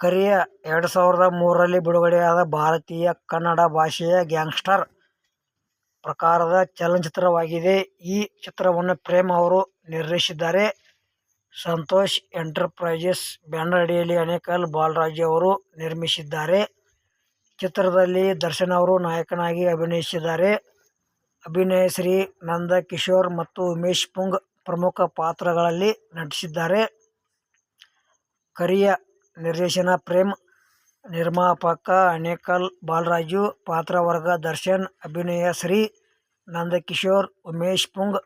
ಕರಿಯ ಎರಡು ಸಾವಿರದ ಮೂರರಲ್ಲಿ ಬಿಡುಗಡೆಯಾದ ಭಾರತೀಯ ಕನ್ನಡ ಭಾಷೆಯ ಗ್ಯಾಂಗ್ಸ್ಟರ್ ಪ್ರಕಾರದ ಚಲನಚಿತ್ರವಾಗಿದೆ. ಈ ಚಿತ್ರವನ್ನು ಪ್ರೇಮ್ ಅವರು ನಿರ್ದೇಶಿಸಿದ್ದಾರೆ. ಸಂತೋಷ್ ಎಂಟರ್ಪ್ರೈಸಸ್ ಬ್ಯಾನರ್ ಅಡಿಯಲ್ಲಿ ಅನೇಕಲ್ ಬಾಲರಾಜು ಅವರು ನಿರ್ಮಿಸಿದ್ದಾರೆ. ಚಿತ್ರದಲ್ಲಿ ದರ್ಶನ್ ಅವರು ನಾಯಕನಾಗಿ ಅಭಿನಯಿಸಿದ್ದಾರೆ. ಅಭಿನಯ ಶ್ರೀ ನಂದ ಕಿಶೋರ್ ಮತ್ತು ಉಮೇಶ್ ಪುಂಗ್ ಪ್ರಮುಖ ಪಾತ್ರಗಳಲ್ಲಿ ನಟಿಸಿದ್ದಾರೆ. ಕರಿಯ ನಿರ್ದೇಶನ ಪ್ರೇಮ್, ನಿರ್ಮಾಪಕ ಅಣೇಕಲ್ ಬಾಲರಾಜು, ಪಾತ್ರವರ್ಗ ದರ್ಶನ್, ಅಭಿನಯ ಶ್ರೀ ನಂದಕಿಶೋರ್, ಉಮೇಶ್ ಪುಂಗ್,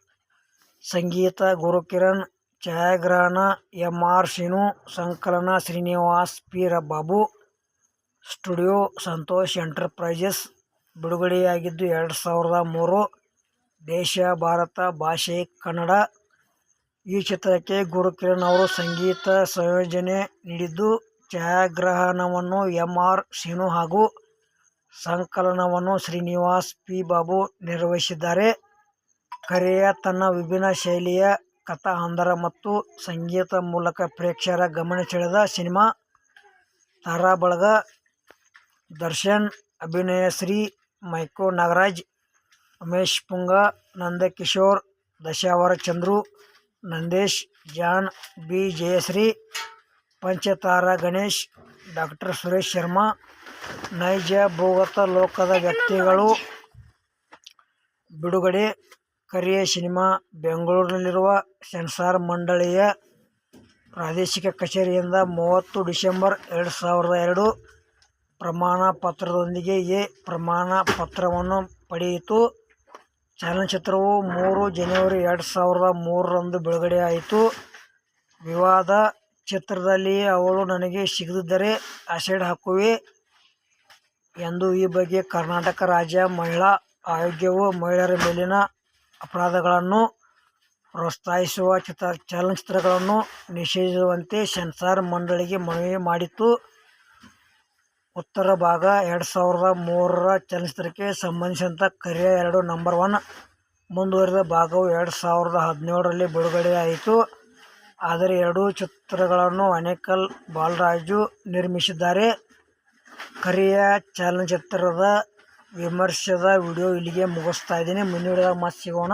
ಸಂಗೀತ ಗುರುಕಿರಣ್, ಛಾಯಾಗ್ರಹಣ ಎಂ. ಆರ್. ಶಿನು ಸಂಕಲನ Srinivas P. Babu, studio Santosh enterprises. ಬಿಡುಗಡೆಯಾಗಿದ್ದು ಎರಡು ಸಾವಿರದ ಮೂರು. ದೇಶ ಭಾರತ, ಭಾಷೆ ಕನ್ನಡ. ಈ ಚಿತ್ರಕ್ಕೆ ಗುರುಕಿರಣ್ ಅವರು ಸಂಗೀತ ಸಂಯೋಜನೆ ನೀಡಿದ್ದು, ಛಾಯಾಗ್ರಹಣವನ್ನು ಎಂ. ಆರ್. ಶೀನು ಹಾಗೂ ಸಂಕಲನವನ್ನು ಶ್ರೀನಿವಾಸ್ ಪಿ. ಬಾಬು ನಿರ್ವಹಿಸಿದ್ದಾರೆ. ಕರೆಯ ತನ್ನ ವಿಭಿನ್ನ ಶೈಲಿಯ ಕಥಾ-ಹಂದರ ಮತ್ತು ಸಂಗೀತ ಮೂಲಕ ಪ್ರೇಕ್ಷಕರ ಗಮನ ಸೆಳೆದ ಸಿನಿಮಾ. ತಾರಾಬಳಗ: ದರ್ಶನ್, ಅಭಿನಯ ಶ್ರೀ ಮೈಕೋ ನಾಗರಾಜ್, ಉಮೇಶ್ ಪುಂಗ, ನಂದಕಿಶೋರ್, ದಶಾವರ ಚಂದ್ರು, ನಂದೇಶ್, ಜಾನ್, ಬಿ. ಜಯಶ್ರೀ, ಪಂಚತಾರಾ ಗಣೇಶ್, ಡಾಕ್ಟರ್ ಸುರೇಶ್ ಶರ್ಮಾ. ನೈಜ ಭೂಗತ ಲೋಕದ ವ್ಯಕ್ತಿಗಳು. ಬಿಡುಗಡೆ: ಕರಿಯ ಸಿನಿಮಾ ಬೆಂಗಳೂರಿನಲ್ಲಿರುವ ಸೆನ್ಸಾರ್ ಮಂಡಳಿಯ ಪ್ರಾದೇಶಿಕ ಕಚೇರಿಯಿಂದ ಮೂವತ್ತು ಡಿಸೆಂಬರ್ ಎರಡು ಸಾವಿರದ ಎರಡು ಪ್ರಮಾಣ ಪತ್ರದೊಂದಿಗೆ ಎ ಪ್ರಮಾಣ ಪತ್ರವನ್ನು ಪಡೆಯಿತು. ಚಲನಚಿತ್ರವು ಮೂರು ಜನವರಿ ಎರಡು ಸಾವಿರದ ಮೂರರಂದು ಬಿಡುಗಡೆಯಾಯಿತು. ವಿವಾದ: ಚಿತ್ರದಲ್ಲಿ ಅವಳು ನನಗೆ ಸಿಗದಿದ್ದರೆ ಆಸಿಡ್ ಹಾಕುವೆ ಎಂದು ಈ ಬಗ್ಗೆ ಕರ್ನಾಟಕ ರಾಜ್ಯ ಮಹಿಳಾ ಆಯೋಗವು ಮಹಿಳೆಯರ ಮೇಲಿನ ಅಪರಾಧಗಳನ್ನು ಪ್ರೋತ್ಸಾಹಿಸುವ ಚಿತ್ರ, ಚಲನಚಿತ್ರಗಳನ್ನು ನಿಷೇಧಿಸುವಂತೆ ಸೆನ್ಸಾರ್ ಮಂಡಳಿಗೆ ಮನವಿ ಮಾಡಿತ್ತು. ಉತ್ತರ ಭಾಗ: ಎರಡು ಸಾವಿರದ ಮೂರರ ಚಲನಚಿತ್ರಕ್ಕೆ ಸಂಬಂಧಿಸಿದಂತೆ ಕರಿಯ ಎರಡು ನಂಬರ್ ಒನ್ ಮುಂದುವರಿದ ಭಾಗವು ಎರಡು ಸಾವಿರದ ಹದಿನೇಳರಲ್ಲಿ ಬಿಡುಗಡೆಯಾಯಿತು. ಆದರೆ ಎರಡೂ ಚಿತ್ರಗಳನ್ನು ಅನೇಕಲ್ ಬಾಲರಾಜು ನಿರ್ಮಿಸಿದ್ದಾರೆ. ಕರಿಯ ಚಲನಚಿತ್ರದ ವಿಮರ್ಶೆದ ವಿಡಿಯೋ ಇಲ್ಲಿಗೆ ಮುಗಿಸ್ತಾ ಇದ್ದೀನಿ. ಮುಂದಿನ ಮತ್ತೆ ಸಿಗೋಣ.